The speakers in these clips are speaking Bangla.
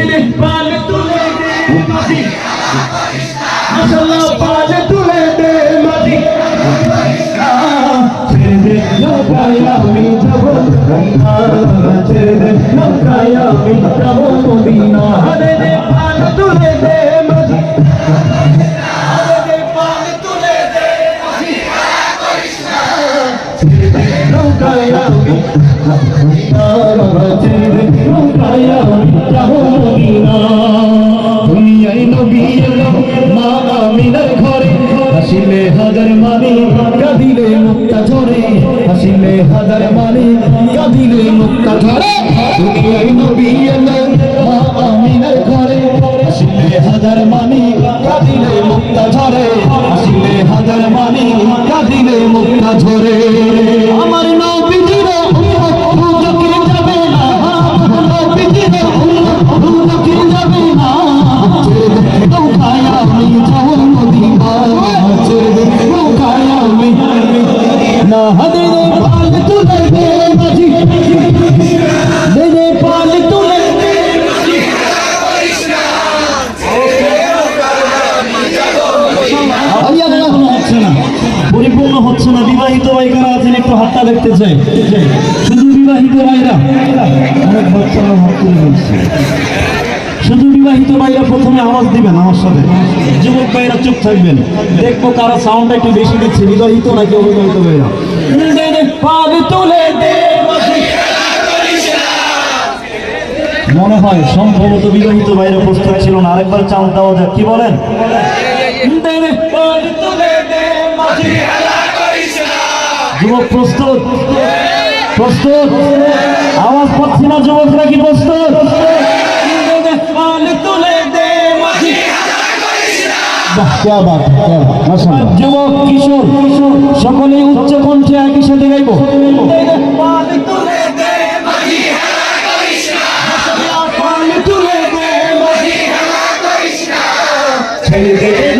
দে দে পাল তুলে দে মাঝি মাশাআল্লাহ পাল তুলে দে মাঝি ছেড়ে দে, নৌকায় আমি যাব। ছেড়ে দে, নৌকায় আমি যাব। মদিনা। দে দে পাল তুলে দে ছেড়ে দে, নৌকায় আমি ছেড়ে দে, নৌকায় আমি যাব। হাজার মানি কাঁদিলে মুক্তা ঝরে, হাসিলে হাজার মানি কাঁদিলে মুক্তা ঝরে। নবী ঘরে, হাসিলে হাজার মানি কাঁদিলে মুক্তা ঝরে, হাসিলে হাজার মানি কাঁদিলে মুক্তা ঝরে। পরিপূর্ণ হচ্ছে না। বিবাহিত ভাইকারা আছেন, একটু হাতটা দেখতে চাই। শুধু বিবাহিত ভাইরা অনেক বাচ্চারা বলছে। শুধু বিবাহিত ভাইরা প্রথমে আওয়াজ দিবেন আমার সাথে। যুবক ভাইরা চুপ থাকবেন। দেখব কারা সাউন্ডটা একটু বেশি দিচ্ছে। বিবাহিত নাকি অবিবাহিত ভাইরা মনে হয় সম্ভবত বিবাহিত ভাইরা প্রস্তুত ছিল না। আরেকবার চাল দেওয়া যাক, কি বলেন? যুবক প্রস্তুত? প্রস্তুত? আওয়াজ পাচ্ছি না যুবকরা কি প্রস্তুত? যুবক কিশোর সকলে উচ্চ কণ্ঠে একই সাথে গাইব। ছেলে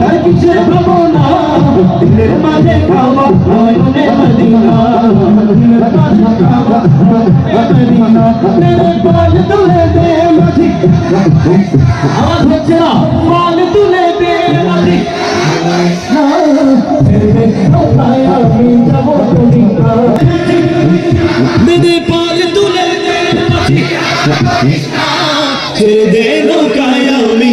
তার কিসের ভাবনা মেরে পাল তুলে দে মাঝি আওয়াজ হচ্ছে না পাল তুলে দে মাঝি আমি যাব মদিনা দিদি পাল তুলে দে মাঝি। ছেড়ে দে নৌকায়।